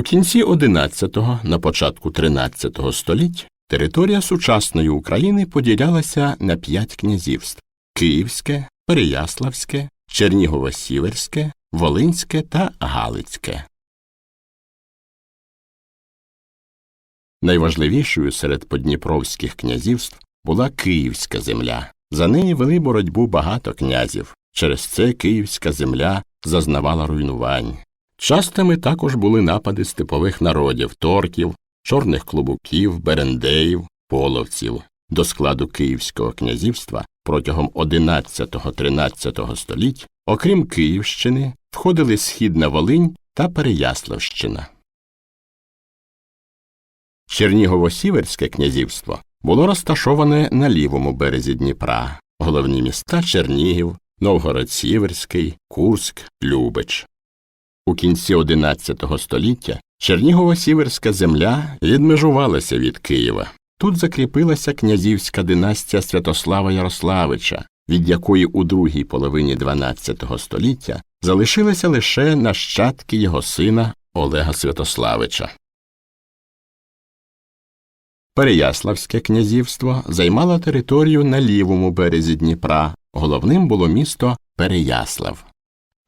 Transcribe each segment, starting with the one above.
У кінці XI, на початку XIII століть територія сучасної України поділялася на п'ять князівств Київське, Переяславське, Чернігово-Сіверське, Волинське та Галицьке. Найважливішою серед подніпровських князівств була Київська земля. За неї вели боротьбу багато князів. Через це Київська земля зазнавала руйнувань. Частими також були напади степових народів торків, чорних клубуків, берендеїв, половців. До складу Київського князівства протягом XI-XIII століть, окрім Київщини, входили Східна Волинь та Переяславщина. Чернігово-Сіверське князівство було розташоване на лівому березі Дніпра, головні міста Чернігів, Новгород-Сіверський, Курськ, Любич. У кінці XI століття Чернігово-Сіверська земля відмежувалася від Києва. Тут закріпилася князівська династія Святослава Ярославича, від якої у другій половині XII століття залишилися лише нащадки його сина Олега Святославича. Переяславське князівство займало територію на лівому березі Дніпра. Головним було місто Переяслав.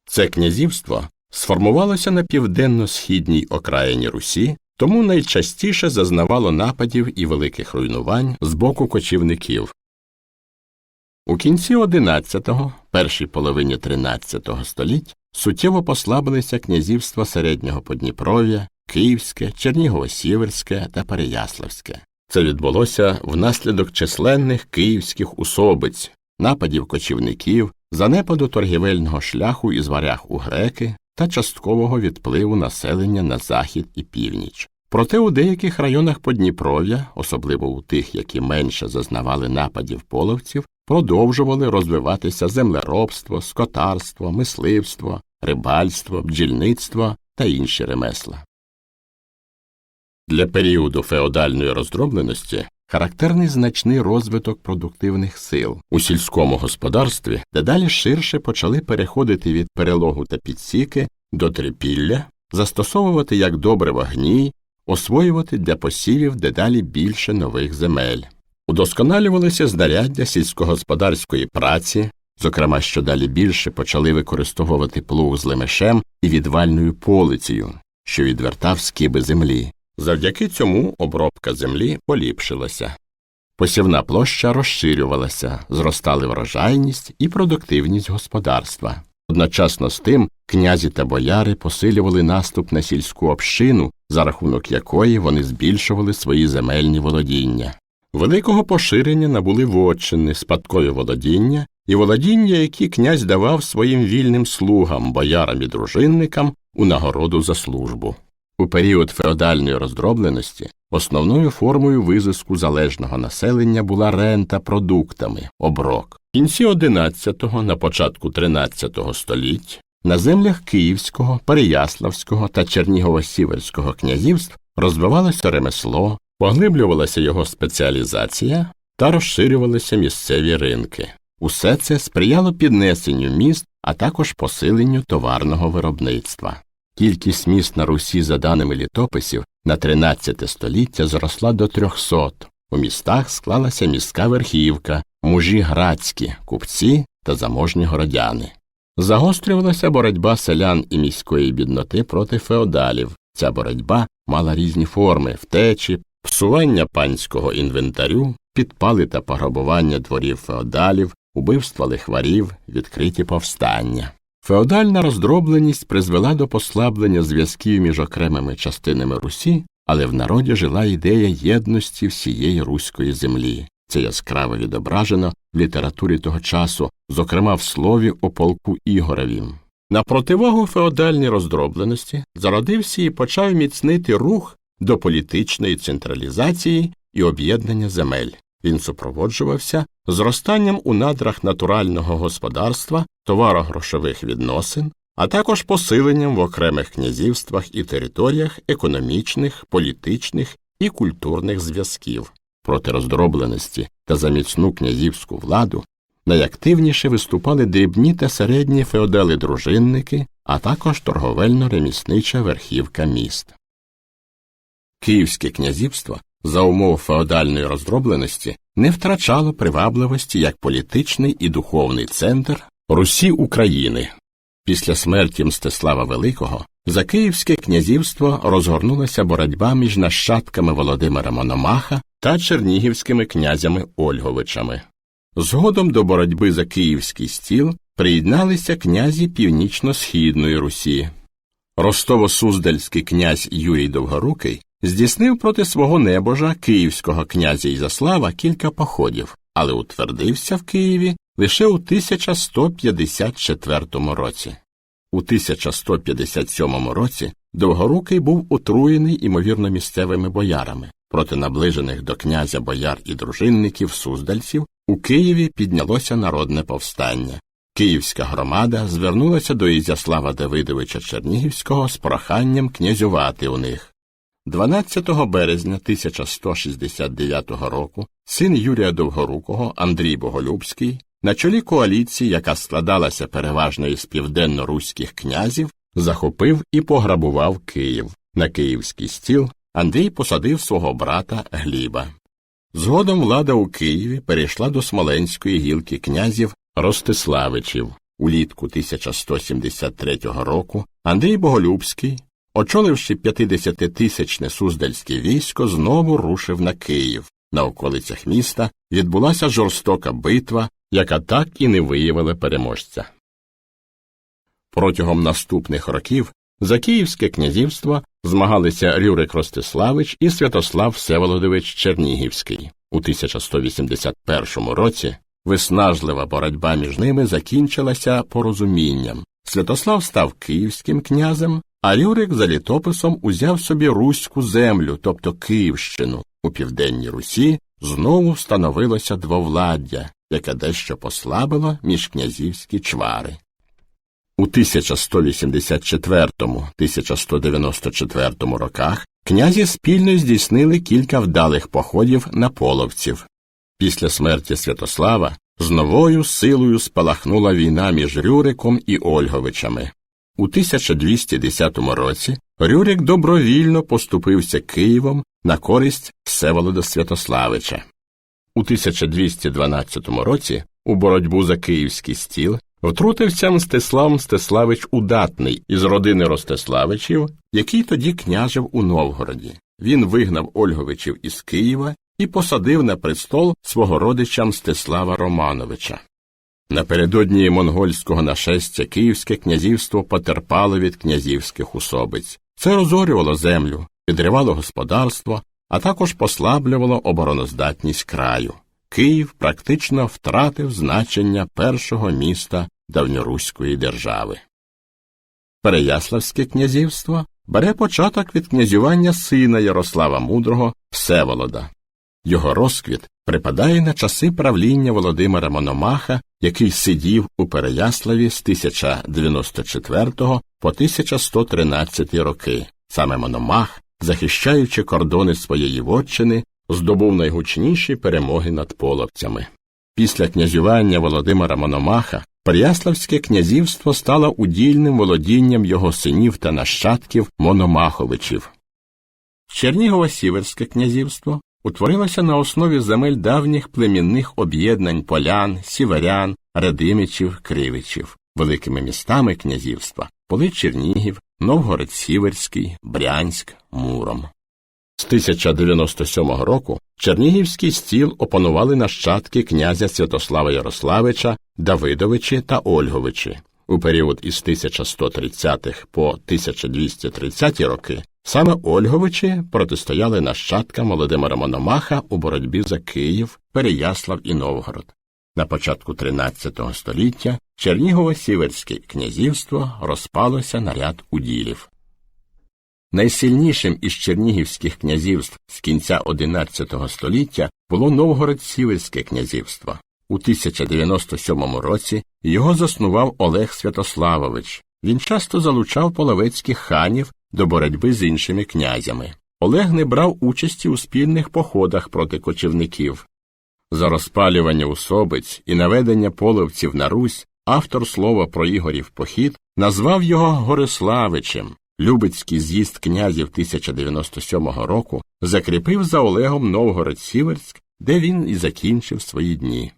Це князівство сформувалося на південно-східній окраїні Русі, тому найчастіше зазнавало нападів і великих руйнувань з боку кочівників. У кінці XI, першій половині XIII століть суттєво послабилися князівства середнього Подніпров'я, Київське, Чернігово-Сіверське та Переяславське. Це відбулося внаслідок численних київських усобиць, нападів кочівників, занепаду торгівельного шляху із варяг у греки та часткового відпливу населення на захід і північ. Проте у деяких районах Подніпров'я, особливо у тих, які менше зазнавали нападів половців, продовжували розвиватися землеробство, скотарство, мисливство, рибальство, бджільництво та інші ремесла. Для періоду феодальної роздробленості характерний значний розвиток продуктивних сил. У сільському господарстві дедалі ширше почали переходити від перелогу та підсіки до трипілля, застосовувати як добре гній, освоювати для посівів дедалі більше нових земель. Удосконалювалися знаряддя сільськогосподарської праці, зокрема, що далі більше почали використовувати плуг з лемешем і відвальною полицею, що відвертав скиби землі. Завдяки цьому обробка землі поліпшилася. Посівна площа розширювалася, зростали врожайність і продуктивність господарства. Одночасно з тим князі та бояри посилювали наступ на сільську общину, за рахунок якої вони збільшували свої земельні володіння. Великого поширення набули вотчини, спадкові володіння і володіння, які князь давав своїм вільним слугам, боярам і дружинникам у нагороду за службу. У період феодальної роздробленості основною формою визиску залежного населення була рента продуктами оброк. В кінці XI, на початку XIII століть на землях Київського, Переяславського та Чернігово-Сіверського князівств розвивалося ремесло, поглиблювалася його спеціалізація та розширювалися місцеві ринки. Усе це сприяло піднесенню міст, а також посиленню товарного виробництва. Кількість міст на Русі, за даними літописів, на 13 століття зросла до 300. У містах склалася міська верхівка, мужі градські, купці та заможні городяни. Загострювалася боротьба селян і міської бідноти проти феодалів. Ця боротьба мала різні форми втечі, псування панського інвентарю, підпали та пограбування дворів феодалів, убивства лихварів, відкриті повстання. Феодальна роздробленість призвела до послаблення зв'язків між окремими частинами Русі, але в народі жила ідея єдності всієї руської землі. Це яскраво відображено в літературі того часу, зокрема в слові о полку Ігореві. На противагу феодальній роздробленості зародився і почав міцнити рух до політичної централізації і об'єднання земель. Він супроводжувався зростанням у надрах натурального господарства, товаро-грошових відносин, а також посиленням в окремих князівствах і територіях економічних, політичних і культурних зв'язків. Проти роздробленості та за міцну князівську владу найактивніше виступали дрібні та середні феодали дружинники, а також торговельно реміснича верхівка міст. Київське князівство за умов феодальної роздробленості не втрачало привабливості як політичний і духовний центр Русі України. Після смерті Мстислава Великого за Київське князівство розгорнулася боротьба між нащадками Володимира Мономаха та чернігівськими князями Ольговичами. Згодом до боротьби за київський стіл приєдналися князі північно-східної Русі. Ростово-суздальський князь Юрій Довгорукий здійснив проти свого небожа київського князя Ізяслава кілька походів, але утвердився в Києві лише у 1154 році. У 1157 році Довгорукий був отруєний, імовірно, місцевими боярами. Проти наближених до князя бояр і дружинників суздальців у Києві піднялося народне повстання. Київська громада звернулася до Ізяслава Давидовича Чернігівського з проханням князювати у них. 12 березня 1169 року син Юрія Довгорукого Андрій Боголюбський на чолі коаліції, яка складалася переважно із південно-руських князів, захопив і пограбував Київ. На київський стіл Андрій посадив свого брата Гліба. Згодом влада у Києві перейшла до Смоленської гілки князів Ростиславичів. Улітку 1173 року Андрій Боголюбський, очоливши 50-тисячне суздальське військо, знову рушив на Київ. На околицях міста відбулася жорстока битва, яка так і не виявила переможця. Протягом наступних років за Київське князівство змагалися Рюрик Ростиславич і Святослав Всеволодович Чернігівський. У 1181 році виснажлива боротьба між ними закінчилася порозумінням. Святослав став київським князем, а Рюрик за літописом узяв собі руську землю, тобто Київщину. У південній Русі знову встановилося двовладдя, яке дещо послабило міжкнязівські чвари. У 1184-1194 роках князі спільно здійснили кілька вдалих походів на половців. Після смерті Святослава з новою силою спалахнула війна між Рюриком і Ольговичами. У 1210 році Рюрик добровільно поступився Києвом на користь Всеволода Святославича. У 1212 році у боротьбу за київський стіл втрутився Мстислав Мстиславич Удатний із родини Ростиславичів, який тоді княжив у Новгороді. Він вигнав Ольговичів із Києва і посадив на престол свого родича Мстислава Романовича. Напередодні монгольського нашестя Київське князівство потерпало від князівських усобиць. Це розорювало землю, підривало господарство, а також послаблювало обороноздатність краю. Київ практично втратив значення першого міста давньоруської держави. Переяславське князівство бере початок від князювання сина Ярослава Мудрого Всеволода. Його розквіт припадає на часи правління Володимира Мономаха, який сидів у Переяславі з 1094 по 1113 роки. Саме Мономах, захищаючи кордони своєї вотчини, здобув найгучніші перемоги над половцями. Після князювання Володимира Мономаха Переяславське князівство стало удільним володінням його синів та нащадків Мономаховичів. Чернігово сіверське князівство утворилося на основі земель давніх племінних об'єднань полян, сіверян, радимичів, кривичів. Великими містами князівства були Чернігів, Новгород Сіверський, Брянськ, Муром. З 1097 року Чернігівський стіл опанували нащадки князя Святослава Ярославича, Давидовичі та Ольговичі. У період із 1130 по 1230 роки саме Ольговичі протистояли нащадкам Володимира Мономаха у боротьбі за Київ, Переяслав і Новгород. На початку XIII століття Чернігово-Сіверське князівство розпалося на ряд уділів. Найсильнішим із чернігівських князівств з кінця XI століття було Новгород-Сіверське князівство. У 1097 році його заснував Олег Святославович. Він часто залучав половецьких ханів до боротьби з іншими князями. Олег не брав участі у спільних походах проти кочівників. За розпалювання усобиць і наведення половців на Русь автор слова про Ігорів похід назвав його Гориславичем. Любецький з'їзд князів 1097 року закріпив за Олегом Новгород-Сіверськ, де він і закінчив свої дні.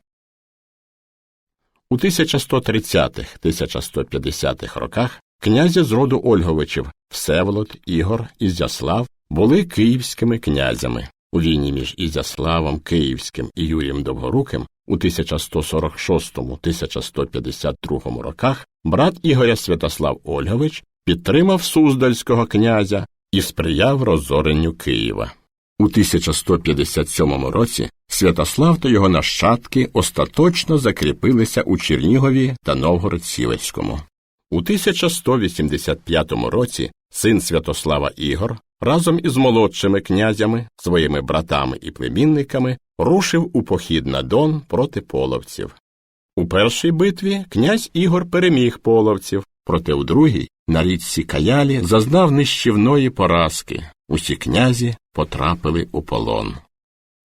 У 1130-1150 роках князі з роду Ольговичів Всеволод, Ігор, Ізяслав були київськими князями. У війні між Ізяславом Київським і Юрієм Довгоруким у 1146-1152 роках брат Ігоря Святослав Ольгович підтримав Суздальського князя і сприяв розоренню Києва. У 1157 році Святослав та його нащадки остаточно закріпилися у Чернігові та Новгород-Сіверському. У 1185 році син Святослава Ігор разом із молодшими князями, своїми братами і племінниками рушив у похід на Дон проти половців. У першій битві князь Ігор переміг половців, проте у другій на річці Каялі зазнав нищівної поразки. Усі князі потрапили у полон.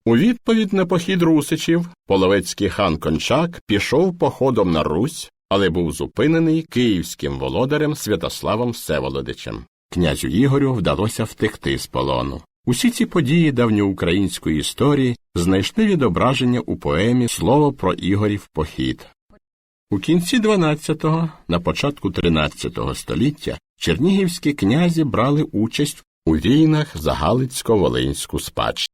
У відповідь на похід русичів половецький хан Кончак пішов походом на Русь, але був зупинений київським володарем Святославом Всеволодичем. Князю Ігорю вдалося втекти з полону. Усі ці події давньоукраїнської історії знайшли відображення у поемі Слово про Ігорів похід. У кінці 12-го, на початку 13-го століття чернігівські князі брали участь у війнах за Галицько-Волинську спадщину.